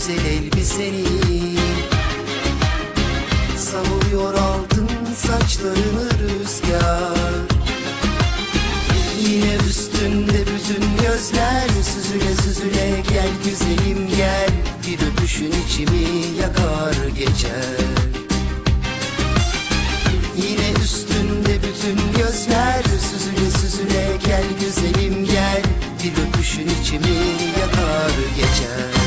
güzel elbiseni. Savuruyor altın saçlarını rüzgar. Yine üstünde bütün gözler. Süzüle süzüle gel güzelim gel. Bir öpüşün içimi yakar geçer. Yine üstünde bütün gözler. Süzüle süzüle gel güzelim gel. Bir öpüşün içimi yakar geçer.